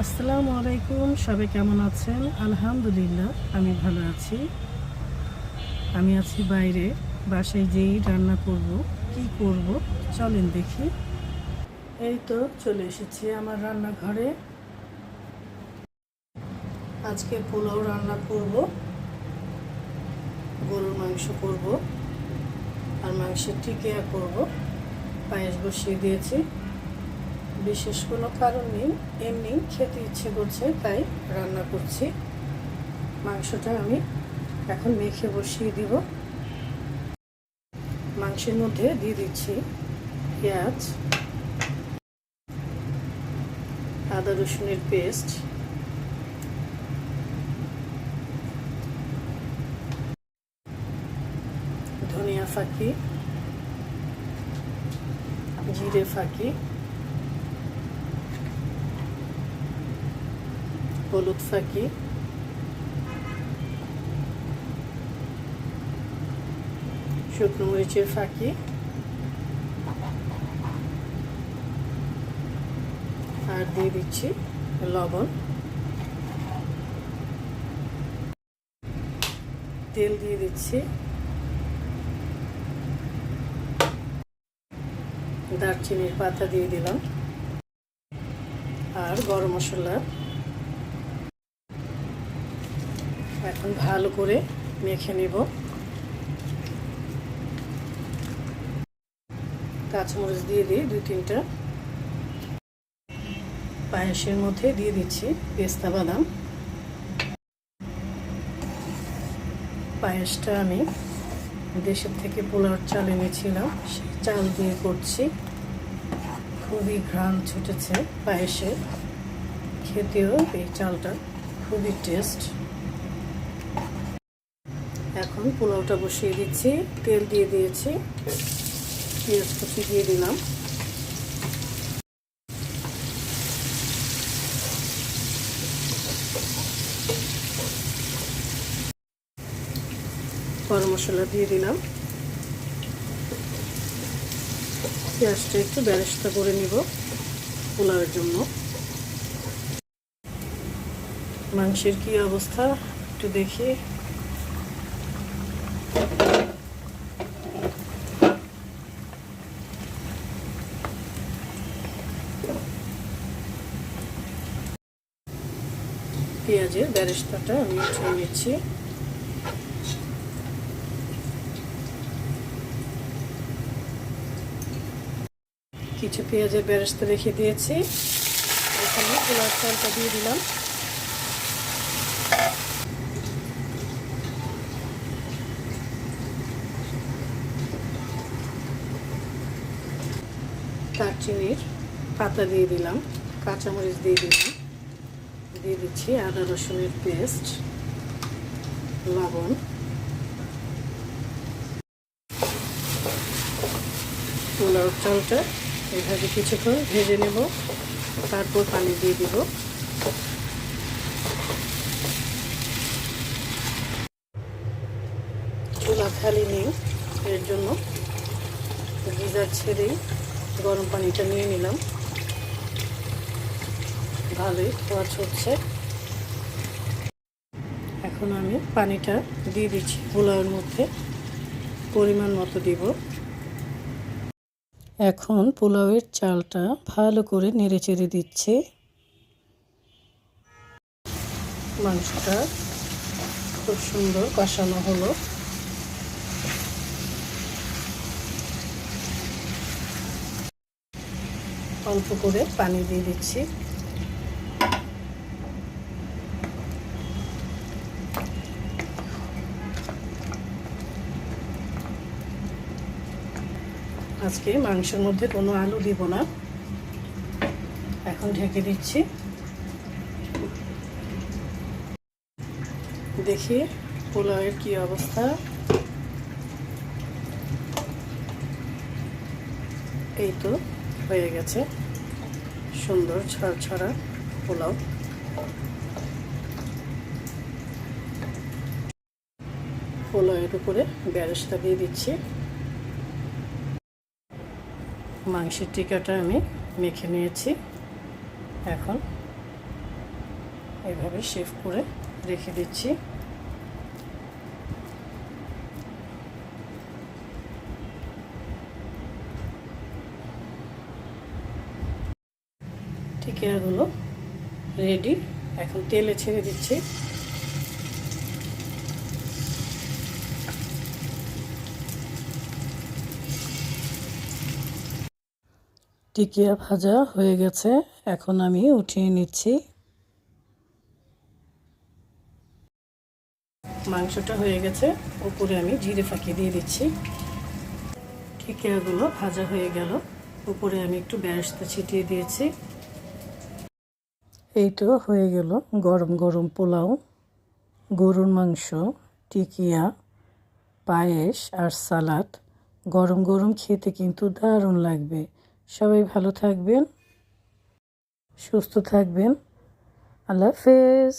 আসসালামু আলাইকুম, সবাই কেমন আছেন? আলহামদুলিল্লাহ, আমি ভালো আছি। আমি আছি বাইরে, বাসায় যেই রান্না করব, কি করব, চলেন দেখি। এই তো চলে এসেছি আমার রান্নাঘরে। আজকে পোলাও রান্না করব, গরুর মাংস করব, আর মাংসের টিকিয়া করব। পায়েস বসিয়ে দিয়েছি। বিশেষ কোনো কারণ নেই এমনি খেতে ইচ্ছে করছে, তাই রান্না করছি। মাংসটা আমি এখন মেখে বসিয়ে দিব। মাংসের মধ্যে দিয়ে দিচ্ছি পেঁয়াজ, আদা রসুনের পেস্ট, ধনিয়া ফাঁকি, জিরে ফাঁকি হলুদ ফাঁকি। শুকনো মরিচের ফাঁকি। আর দিয়ে দিচ্ছি লবণ। তেল দিয়ে দিচ্ছি দারচিনির পাতা দিয়ে দিলাম। আর গরম মশলা এখন ভালো করে মেখে নেব। কাঁচামরিচ দিয়ে দিই দুই তিনটা। পায়েসের মধ্যে দিয়ে দিচ্ছি পেস্তা বাদাম। পায়েসটা আমি দেশের থেকে পোলাওর চাল এনেছিলাম, সেই চাল দিয়ে করছি। খুবই ঘ্রাণ ছুটেছে পায়েসের। খেতেও এই চালটা খুবই টেস্ট। এখন পোলাওটা বসিয়ে দিচ্ছি। তেল দিয়ে দিয়েছি। পেঁয়াজ কুচি দিয়ে দিলাম। গরম মশলা দিয়ে দিলাম। পেঁয়াজটা একটু ব্যারেস্তা করে নিব পোলাওয়ের জন্য। মাংসের কি অবস্থা? একটু দেখি। পেঁয়াজের ব্যারেস্তাটা আমি উঠিয়ে নিচ্ছি। কিছু পেঁয়াজের ব্যারেস্তা রেখে দিয়েছি। এখানে পোলার চালটা দিয়ে দিলাম। দারচিনির পাতা দিয়ে দিলাম, কাঁচামরিচ দিয়ে দিলাম, দিয়ে দিচ্ছি আদা রসুনের পেস্ট, লবণ পোলাও চালটা এভাবে কিছুক্ষণ ভেজে নেব, তারপর পানি দিয়ে দিব। খালি নেই, এর জন্য গিজার ছেড়েই গরম পানিটা নিয়ে নিলাম। ভালোই খোয়া হচ্ছে এখন আমি পানিটা দিয়ে দিচ্ছি পোলাওয়ের মধ্যে। পরিমাণ মতো দিব। এখন পোলাওয়ের চালটা ভালো করে নেড়ে চেড়ে দিচ্ছে। মাংসটা খুব সুন্দর কষানো হলো। অল্প করে পানি দিয়ে দিচ্ছি। আজকে মাংসের মধ্যে কোনো আলু দিব না। এখন ঢেকে দিচ্ছি। দেখি পোলাওয়ের কি অবস্থা। এই তো হয়ে গেছে। সুন্দর ছড় ছড়া পোলাও। পোলাওয়ের উপরে ব্যারেস্তা দিয়ে দিচ্ছি। মাংসের টিকাটা আমি মেখে নিয়েছি। এখন এভাবে শেভ করে রেখে দিচ্ছি। টিকিয়াগুলো রেডি এখন তেলে ছেড়ে দিচ্ছি। টিকিয়া ভাজা হয়ে গেছে। এখন আমি উঠিয়ে নিচ্ছি। মাংসটা হয়ে গেছে। উপরে আমি জিরে ফাঁকি দিয়ে দিচ্ছি। টিকিয়াগুলো ভাজা হয়ে গেল। উপরে আমি একটু বেরেস্তা ছিটিয়ে দিয়েছি। এই তো হয়ে গেল গরম গরম পোলাও, গরুর মাংস, টিকিয়া, পায়েস আর সালাদ। গরম গরম খেতে কিন্তু দারুণ লাগবে। সবাই ভালো থাকবেন, সুস্থ থাকবেন। আল্লাহ হাফেজ।